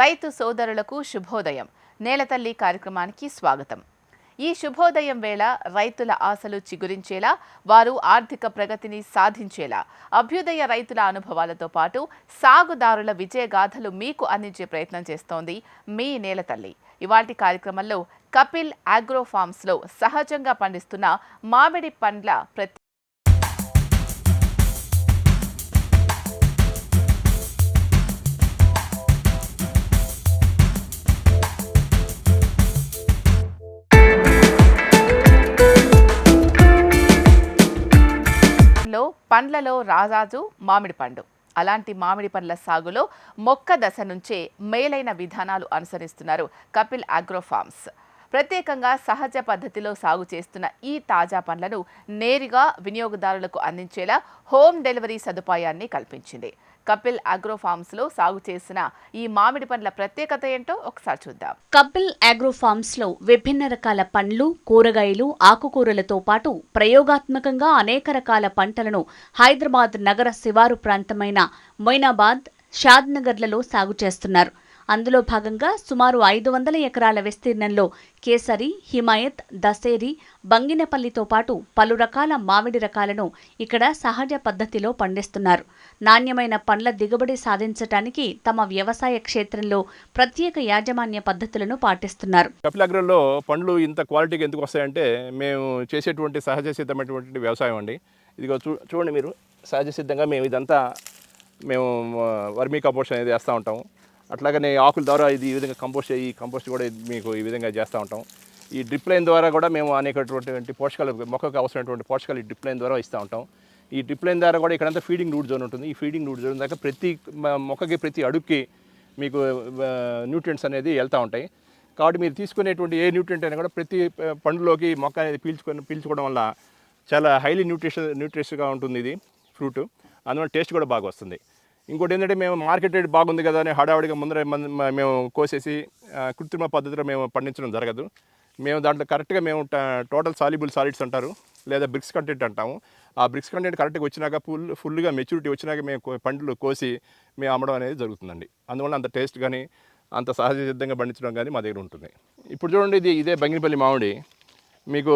రైతు సోదరులకు శుభోదయం. నేలతల్లి కార్యక్రమానికి స్వాగతం. ఈ శుభోదయం వేళ రైతుల ఆశలు చిగురించేలా వారు ఆర్థిక ప్రగతిని సాధించేలా అభ్యుదయ రైతుల అనుభవాలతో పాటు సాగుదారుల విజయగాథలు మీకు అందించే ప్రయత్నం చేస్తోంది మీ నేలతల్లి. ఇవాటి కార్యక్రమంలో కపిల్ ఆగ్రో ఫార్మ్స్లో సహజంగా పండిస్తున్న మామిడి పండ్ల ప్రతి పండ్లలో రాజాజు మామిడి పండు. అలాంటి మామిడి పండ్ల సాగులో మొక్క దశ నుంచే మేలైన విధానాలు అనుసరిస్తున్నారు కపిల్ అగ్రో ఫార్మ్స్. ప్రత్యేకంగా సహజ పద్ధతిలో సాగు చేస్తున్న ఈ తాజా పండ్లను నేరుగా వినియోగదారులకు అందించేలా హోమ్ డెలివరీ సదుపాయాన్ని కల్పించింది. కపిల్ అగ్రో ఫార్మ్స్లో సాగు చేసిన ఈ మామిడి పండ్ల ప్రత్యేకత ఏంటో ఒకసారి చూద్దాం. కపిల్ అగ్రో ఫార్మ్స్లో విభిన్న రకాల పండ్లు కూరగాయలు ఆకుకూరలతో పాటు ప్రయోగాత్మకంగా అనేక రకాల పంటలను హైదరాబాద్ నగర శివారు ప్రాంతమైన మొయినాబాద్ షాద్నగర్లలో సాగు చేస్తున్నారు. అందులో భాగంగా సుమారు ఐదు వందల ఎకరాల విస్తీర్ణంలో కేసరి హిమాయత్ దసేరి బంగినపల్లితో పాటు పలు రకాల మామిడి రకాలను ఇక్కడ సహజ పద్ధతిలో పండిస్తున్నారు. నాణ్యమైన పండ్ల దిగుబడి సాధించటానికి తమ వ్యవసాయ క్షేత్రంలో ప్రత్యేక యాజమాన్య పద్ధతులను పాటిస్తున్నారు. కపిలాగ్రంలో పండ్లు ఇంత క్వాలిటీకి ఎందుకు వస్తాయంటే మేము చేసేటువంటి సహజ సిద్ధమైనటువంటి వ్యవసాయం అండి. ఇదిగో చూ చూడండి మీరు సహజ సిద్ధంగా మేము ఇదంతా మేము వర్మీ కంపోస్ట్ అనేది వేస్తూ ఉంటాం. అట్లాగనే ఆకుల ద్వారా ఇది ఈ విధంగా కంపోస్ట్ అయ్యి కంపోస్ట్ కూడా మీకు ఈ విధంగా చేస్తూ ఉంటాం. ఈ డ్రిప్ లైన్ ద్వారా కూడా మేము అనేకటువంటి పోషకాలు మొక్కకు అవసరమైనటువంటి పోషకాలు ఈ డ్రిప్ లైన్ ద్వారా ఇస్తూ ఉంటాం. ఈ డ్రిప్ లైన్ ద్వారా కూడా ఇక్కడంతా ఫీడింగ్ రూట్ జోన్ ఉంటుంది. ఈ ఫీడింగ్ రూట్ జోన్ దాకా ప్రతి మొక్కకి ప్రతి అడుక్కి మీకు న్యూట్రియంట్స్ అనేది వెళ్తూ ఉంటాయి. కాబట్టి మీరు తీసుకునేటువంటి ఏ న్యూట్రియంట్ అయినా కూడా ప్రతి పండులోకి మొక్క అనేది పీల్చుకొని పీల్చుకోవడం వల్ల చాలా హైలీ న్యూట్రిషన్ న్యూట్రిషన్గా ఉంటుంది ఇది ఫ్రూట్ అందువల్ల టేస్ట్ కూడా బాగా వస్తుంది. ఇంకోటి ఏంటంటే మేము మార్కెట్ రేట్ బాగుంది కదా అని హడావుడిగా ముందర మ- మేము కోసేసి కృత్రిమ పద్ధతిలో మేము పండించడం జరగదు. మేము దాంట్లో కరెక్ట్గా మేము టోటల్ సాల్యుబుల్ సాలిడ్స్ అంటారు. లేదా బ్రిక్స్ కంటెంట్ అంటాము. ఆ బ్రిక్స్ కంటెంట్ కరెక్ట్గా వచ్చినాక ఫుల్ ఫుల్గా మెచ్యూరిటీ వచ్చినాక మేము పండ్లు కోసి మేము అమ్మడం అనేది జరుగుతుందండి. అందువల్ల అంత టేస్ట్ కానీ అంత సహజ సిద్ధంగా పండించడం కానీ మా దగ్గర ఉంటుంది. ఇప్పుడు చూడండి ఇది ఇదే బంగినపల్లి మామిడి. మీకు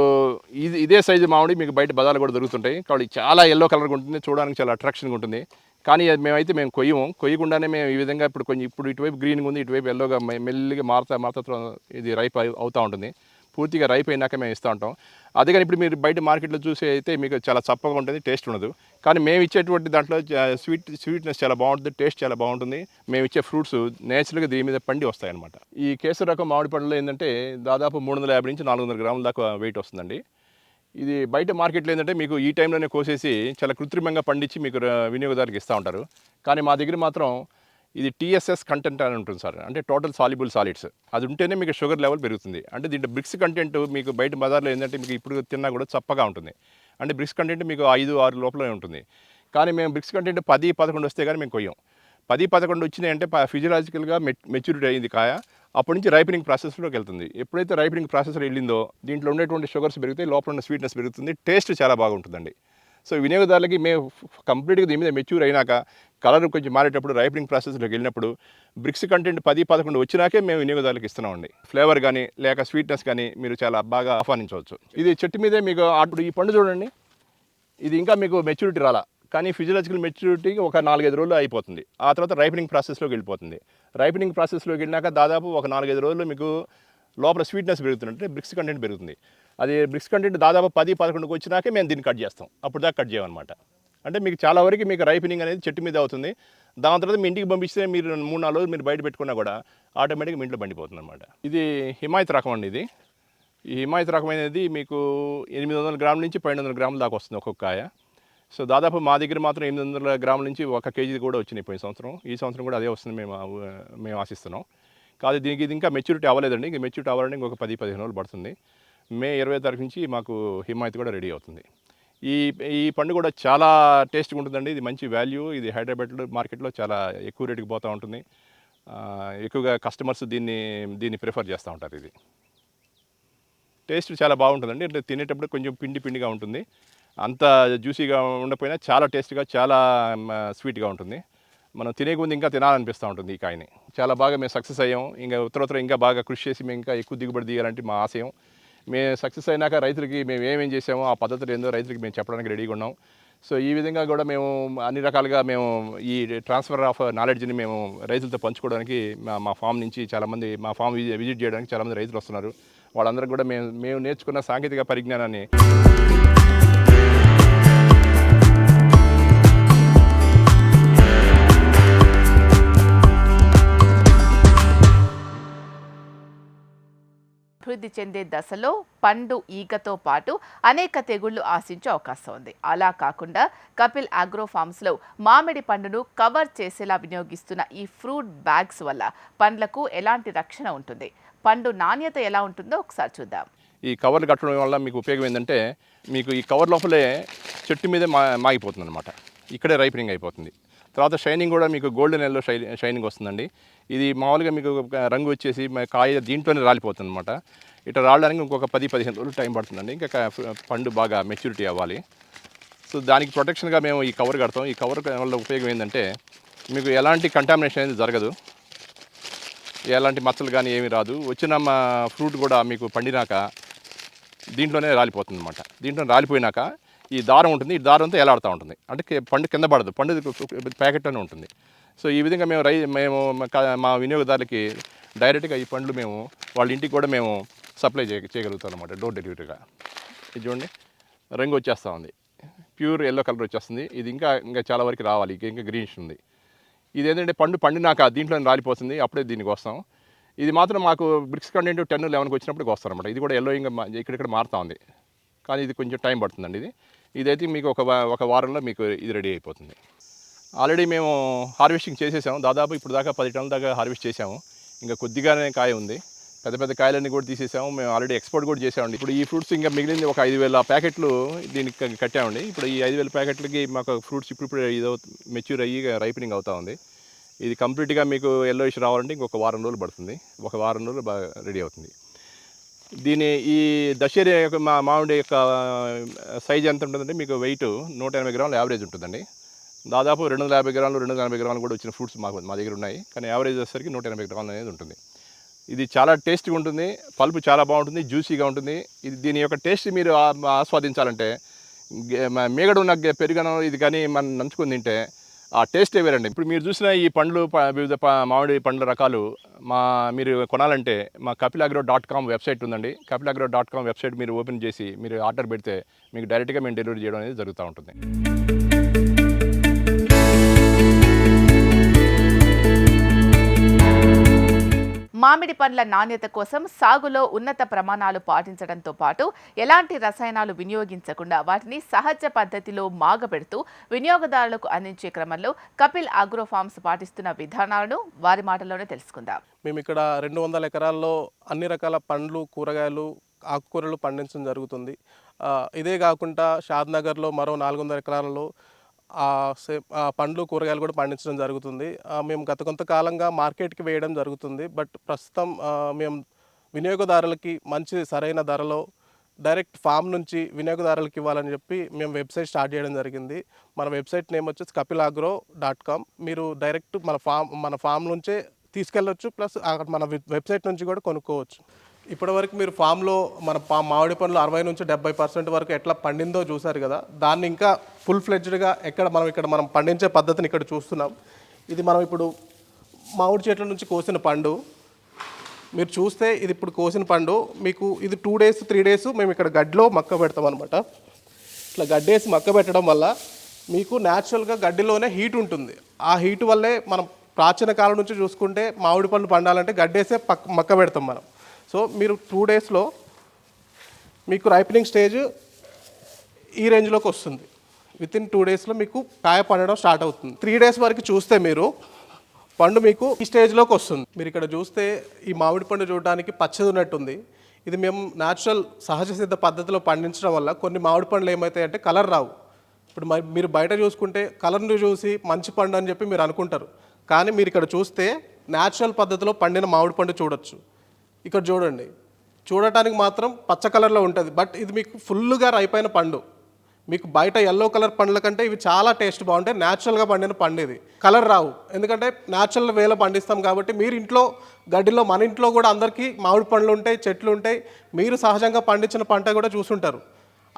ఇది ఇదే సైజు మామిడి మీకు బయట బజార్లు కూడా దొరుకుతుంటాయి. కాబట్టి చాలా ఎల్లో కలర్గా ఉంటుంది చూడడానికి చాలా అట్రాక్షన్గా ఉంటుంది. కానీ అది మేమైతే మేము కొయ్యము. కొయ్యకుండానే మేము ఈ విధంగా ఇప్పుడు కొంచెం ఇప్పుడు ఇటువైపు గ్రీన్గా ఉంది ఇటువైపు ఎల్లోగా మెల్లిగా మారుతా మారుతా ఇది రైప్ అవుతూ ఉంటుంది. పూర్తిగా రైప్ అయినాక మేము ఇస్తూ ఉంటాం. అదే కానీ ఇప్పుడు మీరు బయట మార్కెట్లో చూసి అయితే మీకు చాలా చప్పగా ఉంటుంది టేస్ట్ ఉండదు. కానీ మేము ఇచ్చేటువంటి దాంట్లో స్వీట్ స్వీట్నెస్ చాలా బాగుంటుంది టేస్ట్ చాలా బాగుంటుంది. మేము ఇచ్చే ఫ్రూట్స్ నేచురల్గా దీని మీద పండి వస్తాయన్నమాట. ఈ కేసరి రకం మామిడి పండులో ఏంటంటే దాదాపు మూడు వందల యాభై నుంచి నాలుగు వందల గ్రాముల దాకా వెయిట్ వస్తుందండి. ఇది బయట మార్కెట్లో ఏంటంటే మీకు ఈ టైంలోనే కోసేసి చాలా కృత్రిమంగా పండించి మీకు ర- వినియోగదారులకు ఇస్తూ ఉంటారు. కానీ మా దగ్గర మాత్రం ఇది టీఎస్ఎస్ కంటెంట్ అని ఉంటుంది సార్. అంటే టోటల్ సాల్యుబుల్ సాలిడ్స్ అది ఉంటేనే మీకు షుగర్ లెవెల్ పెరుగుతుంది. అంటే దీంట్లో బ్రిక్స్ కంటెంట్ మీకు బయట బజార్లో ఏంటంటే మీకు ఇప్పుడు తిన్నా కూడా చప్పగా ఉంటుంది. అంటే బ్రిక్స్ కంటెంట్ మీకు ఐదు ఆరు లోపలే ఉంటుంది. కానీ మేము బ్రిక్స్ కంటెంట్ పది పదకొండు వస్తే కానీ మేము కొయ్యం. పది పదకొండు వచ్చినాయి అంటే ఫిజియలాజికల్గా మెచ్యూరిటీ అయింది కాయ. అప్పటి నుంచి రైపనింగ్ ప్రాసెస్లోకి వెళ్తుంది. ఎప్పుడైతే రైపనింగ్ ప్రాసెస్లో వెళ్ళిందో దీంట్లో ఉండేటువంటి షుగర్స్ పెరుగుతాయి లోపల ఉన్న స్వీట్నెస్ పెరుగుతుంది టేస్ట్ చాలా బాగుంటుందండి. సో వినియోగదారులకి మేము కంప్లీట్గా దీని మీద మెచ్యూర్ అయినాక కలర్ కొంచెం మారేటప్పుడు రైపనింగ్ ప్రాసెస్లోకి వెళ్ళినప్పుడు బ్రిక్స్ కంటెంట్ పది పదకొండు వచ్చినాకే మేము వినియోగదారులకు ఇస్తున్నామండి. ఫ్లేవర్ కానీ లేక స్వీట్నెస్ కానీ మీరు చాలా బాగా ఆహ్వానించవచ్చు. ఇది చెట్టు మీదే మీకు అప్పుడు ఈ పండు చూడండి. ఇది ఇంకా మీకు మెచ్యూరిటీ రాలా. కానీ ఫిజియలాజికల్ మెచ్యూరిటీకి ఒక నాలుగైదు రోజులు అయిపోతుంది. ఆ తర్వాత రైపనింగ్ ప్రాసెస్లోకి వెళ్ళిపోతుంది. రైపనింగ్ ప్రాసెస్లోకి వెళ్ళినాక దాదాపు ఒక నాలుగైదు రోజులు మీకు లోపల స్వీట్నెస్ పెరుగుతుందంటే బ్రిక్స్ కంటెంట్ పెరుగుతుంది. అది బ్రిక్స్ కంటెంట్ దాదాపు పది పదకొండుకి వచ్చినాకే మేము దీన్ని కట్ చేస్తాం. అప్పుడు దాకా కట్ చేయమన్నమాట. అంటే మీకు చాలా వరకు మీకు రైపనింగ్ అనేది చెట్టు మీద అవుతుంది. దాని తర్వాత మీ ఇంటికి పంపిస్తే మీరు మూడు నాలుగు రోజులు మీరు బయట పెట్టుకున్నా కూడా ఆటోమేటిక్గా మీ ఇంట్లో బండిపోతుంది అనమాట ఇది హిమాయత్ రకం అండి ఇది. ఈ హిమాయత్ అనేది మీకు ఎనిమిది వందల గ్రాముల నుంచి పన్నెండు వందల గ్రాముల దాకా వస్తుంది ఒక్కొక్క కాయ. సో దాదాపు మా దగ్గర మాత్రం ఎనిమిది వందల గ్రాముల నుంచి ఒక కేజీ కూడా వచ్చినాయి పోయిన సంవత్సరం. ఈ సంవత్సరం కూడా అదే వస్తుంది మేము మేము ఆశిస్తున్నాం. కాదు దీనికి ఇది ఇంకా మెచ్యూరిటీ అవ్వలేదండి. ఇంకా మెచ్యూరిటీ అవ్వాలంటే ఇంకొక పది పదిహేను రోజులు పడుతుంది. మే ఇరవై తారీఖు నుంచి మాకు హిమాయత్ కూడా రెడీ అవుతుంది. ఈ ఈ పండు కూడా చాలా టేస్ట్గా ఉంటుందండి. ఇది మంచి వాల్యూ. ఇది హైదరాబాద్లో మార్కెట్లో చాలా ఎక్కువ రేటుకి పోతూ ఉంటుంది. ఎక్కువగా కస్టమర్స్ దీన్ని దీన్ని ప్రిఫర్ చేస్తూ ఉంటారు ఇది. టేస్ట్ చాలా బాగుంటుందండి. అంటే తినేటప్పుడు కొంచెం పిండి పిండిగా ఉంటుంది. అంత జ్యూసీగా ఉండకపోయినా చాలా టేస్ట్గా చాలా స్వీట్గా ఉంటుంది. మనం తినే ముందు ఇంకా తినాలనిపిస్తూ ఉంటుంది ఈ కాయని. చాలా బాగా మేము సక్సెస్ అయ్యాం. ఇంకా ఉత్తర ఉత్తర ఇంకా బాగా కృషి చేసి మేము ఇంకా ఎక్కువ దిగుబడి తీయాలంటే మా ఆశయం. మేము సక్సెస్ అయినాక రైతులకి మేము ఏమేం చేసామో ఆ పద్ధతులు ఏందో రైతులకి మేము చెప్పడానికి రెడీగా ఉన్నాం. సో ఈ విధంగా కూడా మేము అన్ని రకాలుగా మేము ఈ ట్రాన్స్ఫర్ ఆఫ్ నాలెడ్జ్ని మేము రైతులతో పంచుకోవడానికి మా మా ఫామ్ నుంచి చాలామంది మా ఫామ్ విజిట్ చేయడానికి చాలామంది రైతులు వస్తున్నారు. వాళ్ళందరికీ కూడా మేము మేము నేర్చుకున్న సాంకేతిక పరిజ్ఞానాన్ని అభివృద్ధి చెందే దశలో పండు ఈగతో పాటు అనేక తెగుళ్ళు ఆశించే అవకాశం ఉంది. అలా కాకుండా కపిల్ అగ్రో ఫార్మ్స్లో మామిడి పండును కవర్ చేసేలా వినియోగిస్తున్న ఈ ఫ్రూట్ బ్యాగ్స్ వల్ల పండ్లకు ఎలాంటి రక్షణ ఉంటుంది? పండు నాణ్యత ఎలా ఉంటుందో ఒకసారి చూద్దాం. ఈ కవర్లు కట్టడం వల్ల మీకు ఉపయోగం ఏంటంటే మీకు ఈ కవర్ లోపలే చెట్టు మీదే మా మాగిపోతుంది అనమాట ఇక్కడే రైపనింగ్ అయిపోతుంది. తర్వాత షైనింగ్ కూడా మీకు గోల్డెన్ ఎల్లో షై షైనింగ్ వస్తుందండి. ఇది మామూలుగా మీకు రంగు వచ్చేసి కాయ దీంట్లోనే రాలిపోతుంది అనమాట ఇట్లా రావడానికి ఇంకొక పది పదిహేను రోజులు టైం పడుతుందండి. ఇంకా పండు బాగా మెచ్యూరిటీ అవ్వాలి. సో దానికి ప్రొటెక్షన్గా మేము ఈ కవర్ కడతాం. ఈ కవర్ వల్ల ఉపయోగం ఏంటంటే మీకు ఎలాంటి కంటామినేషన్ అనేది జరగదు. ఎలాంటి మచ్చలు కానీ ఏమీ రాదు. వచ్చిన మా ఫ్రూట్ కూడా మీకు పండినాక దీంట్లోనే రాలిపోతుంది అనమాట దీంట్లో రాలిపోయినాక ఈ దారం ఉంటుంది ఈ దారంతో ఎలాడుతూ ఉంటుంది. అంటే పండు కింద పడదు పండు ప్యాకెట్లోనే ఉంటుంది. సో ఈ విధంగా మేము రై మేము మా మా వినియోగదారులకి డైరెక్ట్గా ఈ పండ్లు మేము వాళ్ళ ఇంటికి కూడా మేము సప్లై చేయ చేయగలుగుతాం అనమాట డోర్ డెలివరీగా. ఇది చూడండి రంగు వచ్చేస్తూ ఉంది. ప్యూర్ ఎల్లో కలర్ వచ్చేస్తుంది. ఇది ఇంకా ఇంకా చాలా వరకు రావాలి ఇంకా ఇంకా గ్రీనిష్ ఉంది. ఇది ఏంటంటే పండు పండినాక దీంట్లో రాలిపోతుంది అప్పుడే దీనికి వస్తాం. ఇది మాత్రం మాకు బ్రిక్స్ కంటెంట్ టెన్ లెవెన్కి వచ్చినప్పుడు వస్తాం అనమాట ఇది కూడా ఎల్లో ఇంకా ఇక్కడ ఇక్కడిక్కడ ఉంది. కానీ ఇది కొంచెం టైం పడుతుందండి ఇది. ఇదైతే మీకు ఒక వా- ఒక వారంలో మీకు ఇది రెడీ అయిపోతుంది. ఆల్రెడీ మేము హార్వెస్టింగ్ చేసేసాము. దాదాపు ఇప్పుడు దాకా పది టన్నుల దాకా హార్వెస్ట్ చేసాము. ఇంకా కొద్దిగానే కాయ ఉంది. పెద్ద పెద్ద కాయలన్నీ కూడా తీసేసాము. మేము ఆల్రెడీ ఎక్స్పోర్ట్ కూడా చేసామండి. ఇప్పుడు ఈ ఫ్రూట్స్ ఇంకా మిగిలింది ఒక ఐదు వేల ప్యాకెట్లు దీనికి కట్టామండి. ఇప్పుడు ఈ ఐదు వేల ప్యాకెట్లకి మాకు ఫ్రూట్స్ ఇప్పుడు ఇప్పుడు ఇదో మెచ్యూర్ అయ్యి రైపనింగ్ అవుతా ఉంది. ఇది కంప్లీట్గా మీకు ఎల్లో ఇష్యూ రావాలంటే ఇంకొక వారం రోజులు పడుతుంది. ఒక వారం రోజులు బాగా రెడీ అవుతుంది. దీని ఈ దశేరి యొక్క మా మామిడి యొక్క సైజ్ ఎంత ఉంటుందంటే మీకు వెయిట్ నూట ఎనభై గ్రాములు యావరేజ్ ఉంటుందండి. దాదాపు రెండు వందల యాభై గ్రాములు రెండు వందల ఎనభై గ్రాములు కూడా వచ్చిన ఫ్రూట్స్ మాకు మా దగ్గర ఉన్నాయి. కానీ యావరేజ్ వచ్చేసరికి నూట ఎనభై గ్రాములు అనేది ఉంటుంది. ఇది చాలా టేస్టీగా ఉంటుంది. పల్పు చాలా బాగుంటుంది జ్యూసీగా ఉంటుంది. ఇది దీని యొక్క టేస్ట్ మీరు ఆస్వాదించాలంటే గె- మ- ఉన్న పెరుగనం ఇది కానీ మనం నంచుకొని తింటే ఆ టేస్టే వేరండి. ఇప్పుడు మీరు చూసిన ఈ పండ్లు వివిధ మామిడి పండ్ల రకాలు మా మీరు కొనాలంటే మా కపిలాగ్రో డాట్ కామ్ వెబ్సైట్ ఉందండి. కపిలాగ్రో డాట్ కామ్ వెబ్సైట్ మీరు ఓపెన్ చేసి మీరు ఆర్డర్ పెడితే మీకు డైరెక్ట్గా మేము డెలివరీ చేయడం అనేది జరుగుతూ ఉంటుంది. మామిడి పండ్ల నాణ్యత కోసం సాగులో ఉన్నత ప్రమాణాలు పాటించడంతో పాటు ఎలాంటి రసాయనాలు వినియోగించకుండా వాటిని సహజ పద్ధతిలో మాగబెడుతూ వినియోగదారులకు అందించే క్రమంలో కపిల్ అగ్రో ఫార్మ్స్ పాటిస్తున్న విధానాలను వారి మాటల్లోనే తెలుసుకుందాం. మేము ఇక్కడ రెండు వందల ఎకరాల్లో అన్ని రకాల పండ్లు కూరగాయలు ఆకుకూరలు పండించడం జరుగుతుంది. ఇదే కాకుండా షాద్నగర్లో మరో నాలుగు వందల ఎకరాలలో పండ్లు కూరగాయలు కూడా పండించడం జరుగుతుంది. మేము గత కొంతకాలంగా మార్కెట్కి వేయడం జరుగుతుంది. బట్ ప్రస్తుతం మేము వినియోగదారులకి మంచి సరైన ధరలో డైరెక్ట్ ఫామ్ నుంచి వినియోగదారులకు ఇవ్వాలని చెప్పి మేము వెబ్సైట్ స్టార్ట్ చేయడం జరిగింది. మన వెబ్సైట్ నేమ్ వచ్చేసి కపిల్ అగ్రో డాట్ కామ్. మీరు డైరెక్ట్ మన ఫామ్ మన ఫామ్ నుంచే తీసుకెళ్ళొచ్చు. ప్లస్ అక్కడ మన వెబ్సైట్ నుంచి కూడా కొనుక్కోవచ్చు. ఇప్పటివరకు మీరు ఫామ్లో మన పా మామిడి పండ్లు అరవై నుంచి డెబ్బై పర్సెంట్ వరకు ఎట్లా పండిందో చూసారు కదా దాన్ని ఇంకా ఫుల్ ఫ్లెడ్జ్డ్గా ఎక్కడ మనం ఇక్కడ మనం పండించే పద్ధతిని ఇక్కడ చూస్తున్నాం. ఇది మనం ఇప్పుడు మామిడి చెట్ల నుంచి కోసిన పండు. మీరు చూస్తే ఇది ఇప్పుడు కోసిన పండు. మీకు ఇది టూ డేస్ త్రీ డేస్ మేము ఇక్కడ గడ్డిలో మక్క పెడతాం అనమాట ఇట్లా గడ్డేసి మక్క పెట్టడం వల్ల మీకు న్యాచురల్గా గడ్డిలోనే హీట్ ఉంటుంది. ఆ హీట్ వల్లే మనం ప్రాచీన కాలం నుంచి చూసుకుంటే మామిడి పండ్లు పండాలంటే గడ్డేసే పక్క మక్క పెడతాం మనం. సో మీరు టూ డేస్లో మీకు రైపనింగ్ స్టేజ్ ఈ రేంజ్లోకి వస్తుంది. విత్ ఇన్ టూ డేస్లో మీకు కాయ పండడం స్టార్ట్ అవుతుంది. త్రీ డేస్ వరకు చూస్తే మీరు పండు మీకు ఈ స్టేజ్లోకి వస్తుంది. మీరు ఇక్కడ చూస్తే ఈ మామిడి పండు చూడడానికి పచ్చది ఉన్నట్టుంది. ఇది మేము న్యాచురల్ సహజ సిద్ధ పద్ధతిలో పండించడం వల్ల కొన్ని మామిడి పండ్లు ఏమవుతాయంటే కలర్ రావు. ఇప్పుడు మరి మీరు బయట చూసుకుంటే కలర్ను చూసి మంచి పండు అని చెప్పి మీరు అనుకుంటారు. కానీ మీరు ఇక్కడ చూస్తే న్యాచురల్ పద్ధతిలో పండిన మామిడి పండు చూడొచ్చు. ఇక్కడ చూడండి. చూడటానికి మాత్రం పచ్చ కలర్లో ఉంటుంది. బట్ ఇది మీకు ఫుల్గా రైపైన పండు. మీకు బయట ఎల్లో కలర్ పండ్ల కంటే ఇవి చాలా టేస్ట్ బాగుంటాయి. న్యాచురల్గా పండిన పండు ఇది. కలర్ రావు. ఎందుకంటే న్యాచురల్ వేలో పండిస్తాం కాబట్టి మీరు ఇంట్లో గడ్డిలో మన ఇంట్లో కూడా అందరికీ మామిడి పండ్లు ఉంటాయి చెట్లు ఉంటాయి. మీరు సహజంగా పండించిన పంట కూడా చూసుంటారు.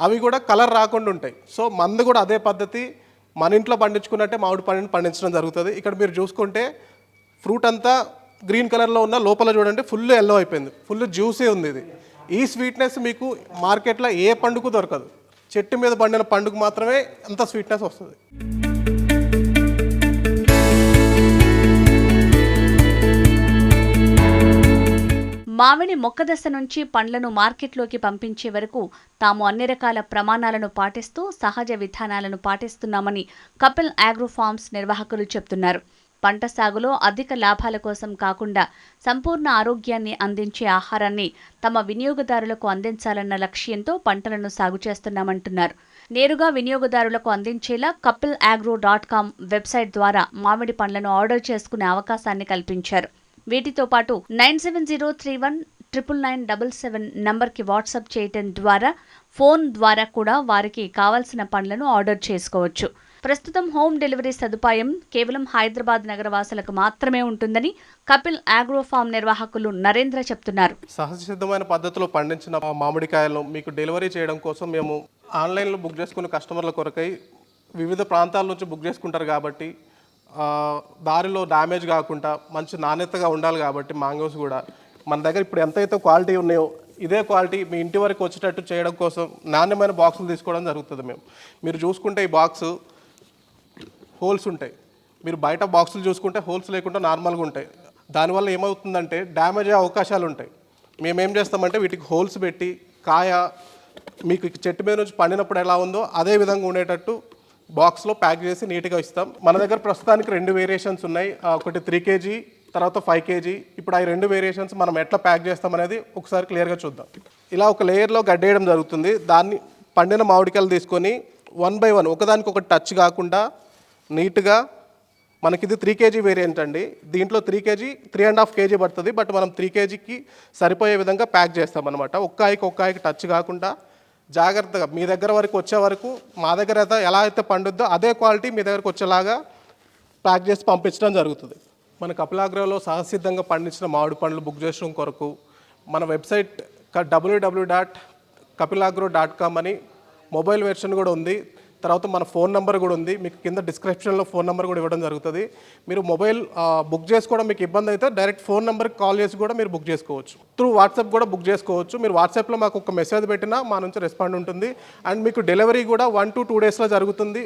అవి కూడా కలర్ రాకుండా ఉంటాయి. సో మందు కూడా అదే పద్ధతి. మన ఇంట్లో పండించుకున్నట్టే మామిడి పండుని పండించడం జరుగుతుంది. ఇక్కడ మీరు చూసుకుంటే ఫ్రూట్ అంతా గ్రీన్ కలర్లో ఉన్న లోపల చూడండి ఫుల్ ఎల్లో అయిపోయింది. ఫుల్ జ్యూసీ ఉంది ఇది. ఈ స్వీట్నెస్ మీకు మార్కెట్లో ఏ పండుగ దొరకదు. చెట్టు మీద పండిన పండుగ మాత్రమే అంత స్వీట్నెస్ వస్తుంది. మామిడి మొక్క దశ నుంచి పండ్లను మార్కెట్లోకి పంపించే వరకు తాము అన్ని రకాల ప్రమాణాలను పాటిస్తూ సహజ విధానాలను పాటిస్తున్నామని కపిల్ ఆగ్రోఫార్మ్స్ నిర్వాహకులు చెప్తున్నారు. పంట సాగులో అధిక లాభాల కోసం కాకుండా సంపూర్ణ ఆరోగ్యాన్ని అందించే ఆహారాన్ని తమ వినియోగదారులకు అందించాలన్న లక్ష్యంతో పంటలను సాగు చేస్తున్నామంటున్నారు. నేరుగా వినియోగదారులకు అందించేలా Kapil Agro dot com website ద్వారా మామిడి పండ్లను ఆర్డర్ చేసుకునే అవకాశాన్ని కల్పించారు. వీటితో పాటు nine seven zero three one triple nine double seven నంబర్కి వాట్సాప్ చేయటం ద్వారా ఫోన్ ద్వారా కూడా వారికి కావాల్సిన పండ్లను ఆర్డర్ చేసుకోవచ్చు. ప్రస్తుతం హోమ్ డెలివరీ సదుపాయం కేవలం హైదరాబాద్ నగరవాసులకు మాత్రమే ఉంటుందని కపిల్ ఆగ్రోఫార్మ్ నిర్వాహకులు నరేంద్ర చెప్తున్నారు. సహజ సిద్ధమైన పద్ధతిలో పండించిన మామిడికాయలను మీకు డెలివరీ చేయడం కోసం మేము ఆన్లైన్లో బుక్ చేసుకున్న కస్టమర్ల కొరకై వివిధ ప్రాంతాల నుంచి బుక్ చేసుకుంటారు కాబట్టి దారిలో డ్యామేజ్ కాకుండా మంచి నాణ్యతగా ఉండాలి కాబట్టి మ్యాంగోస్ కూడా. మన దగ్గర ఇప్పుడు ఎంతైతే క్వాలిటీ ఉన్నాయో ఇదే క్వాలిటీ మీ ఇంటి వరకు వచ్చేటట్టు చేయడం కోసం నాణ్యమైన బాక్సులు తీసుకోవడం జరుగుతుంది మేము. మీరు చూసుకుంటే ఈ బాక్సు హోల్స్ ఉంటాయి. మీరు బయట బాక్సులు చూసుకుంటే హోల్స్ లేకుండా నార్మల్గా ఉంటాయి. దానివల్ల ఏమవుతుందంటే డ్యామేజ్ అయ్యే అవకాశాలు ఉంటాయి. మేమేం చేస్తామంటే వీటికి హోల్స్ పెట్టి కాయ మీకు చెట్టు మీద నుంచి పండినప్పుడు ఎలా ఉందో అదే విధంగా ఉండేటట్టు బాక్స్లో ప్యాక్ చేసి నీట్గా ఇస్తాం. మన దగ్గర ప్రస్తుతానికి రెండు వేరియేషన్స్ ఉన్నాయి. ఒకటి త్రీ కేజీ తర్వాత ఫైవ్ కేజీ. ఇప్పుడు ఆ రెండు వేరియేషన్స్ మనం ఎట్లా ప్యాక్ చేస్తాం అనేది ఒకసారి క్లియర్గా చూద్దాం. ఇలా ఒక లేయర్లో గడ్డేయడం జరుగుతుంది. దాన్ని పండిన మామిడికాయలు తీసుకొని వన్ బై వన్ ఒకదానికి ఒకటి టచ్ కాకుండా నీట్గా మనకి ఇది త్రీ కేజీ వేరియంట్ అండి. దీంట్లో three KG three and half KG పడుతుంది. బట్ మనం త్రీ కేజీకి సరిపోయే విధంగా ప్యాక్ చేస్తాం అనమాట ఒక్కాయికి ఒక్కాయికి టచ్ కాకుండా జాగ్రత్తగా మీ దగ్గర వరకు వచ్చే వరకు మా దగ్గర అయితే ఎలా అయితే పండుద్దో అదే క్వాలిటీ మీ దగ్గరకు వచ్చేలాగా ప్యాక్ చేసి పంపించడం జరుగుతుంది. మన కపిలాగ్రహలో సహసిద్ధంగా పండించిన మామిడి పండ్లు బుక్ చేయడం కొరకు మన website WWW dot Kapilagro dot com అని మొబైల్ వెర్షన్ కూడా ఉంది. తర్వాత మన ఫోన్ నెంబర్ కూడా ఉంది. మీకు కింద డిస్క్రిప్షన్లో ఫోన్ నెంబర్ కూడా ఇవ్వడం జరుగుతుంది. మీరు మొబైల్ బుక్ చేసుకోవడం మీకు ఇబ్బంది అయితే డైరెక్ట్ ఫోన్ నెంబర్కి కాల్ చేసి కూడా మీరు బుక్ చేసుకోవచ్చు. త్రూ వాట్సాప్ కూడా బుక్ చేసుకోవచ్చు. మీరు వాట్సాప్లో మాకు ఒక మెసేజ్ పెట్టినా మా నుంచి రెస్పాండ్ ఉంటుంది. అండ్ మీకు డెలివరీ కూడా వన్ టు టూ డేస్లో జరుగుతుంది.